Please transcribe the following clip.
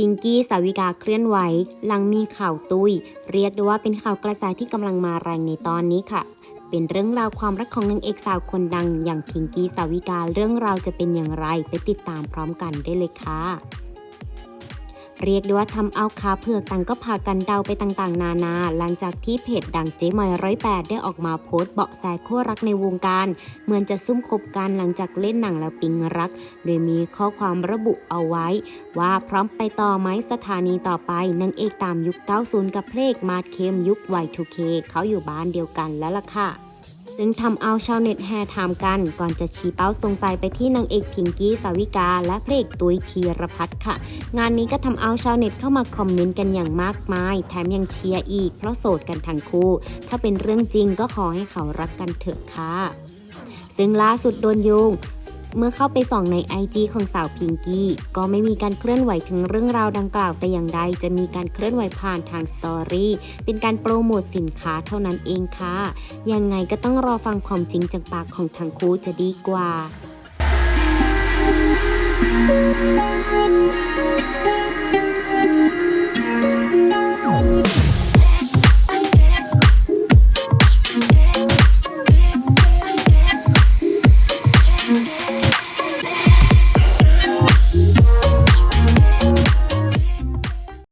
พิงกี้สาวิกาเคลื่อนไหว หลังมีข่าวตุย เรียกได้ว่าเป็นข่าวกระแสที่กำลังมาแรงในตอนนี้ค่ะ เป็นเรื่องราวความรักของนางเอกสาวคนดัง อย่างพิงกี้สาวิกาเรื่องราวจะเป็นอย่างไรไปติดตามพร้อมกันได้เลยค่ะ เรียกได้ว่าทำเอาขาเผือกต่างก็พากันเดาไปต่างๆ นานา หลังจากที่เพจดังเจ๊มอยร้อยแปดได้ออกมาโพสต์เบาะแสคู่รักในวงการ เหมือนจะซุ่มคบกันหลังจากเล่นหนังแล้วปิงรัก โดยมีข้อความระบุเอาไว้ ว่าพร้อมไปต่อไหมสถานีต่อไปนางเอกตามยุค 90 กับเพลงมาดเข้มยุค Y2K เขาอยู่บ้านเดียวกันแล้วล่ะค่ะ ซึ่งทำเอาชาวเน็ตแห่ถามกันก่อนจะชี้เป้าสงสัยไปที่นางเอกพิงกี้สาวิกา และพระเอกตุยธีรพัฒน์ค่ะ งานนี้ก็ทำเอาชาวเน็ตเข้ามาคอมเมนต์กันอย่างมากมาย แถมยังเชียร์อีก เพราะโสดกันทั้งคู่ ถ้าเป็นเรื่องจริงก็ขอให้เขารักกันเถอะค่ะซึ่งล่าสุดโดนโยง เมื่อเข้าไปส่องใน IG ของสาวพิงกี้ ก็ไม่มีการเคลื่อนไหวถึงเรื่องราวดังกล่าวแต่อย่างใด จะมีการเคลื่อนไหวผ่านทางสตอรี่เป็นการโปรโมทสินค้าเท่านั้นเองค่ะ ยังไงก็ต้องรอฟังความจริงจากปากของทั้งคู่จะดีกว่า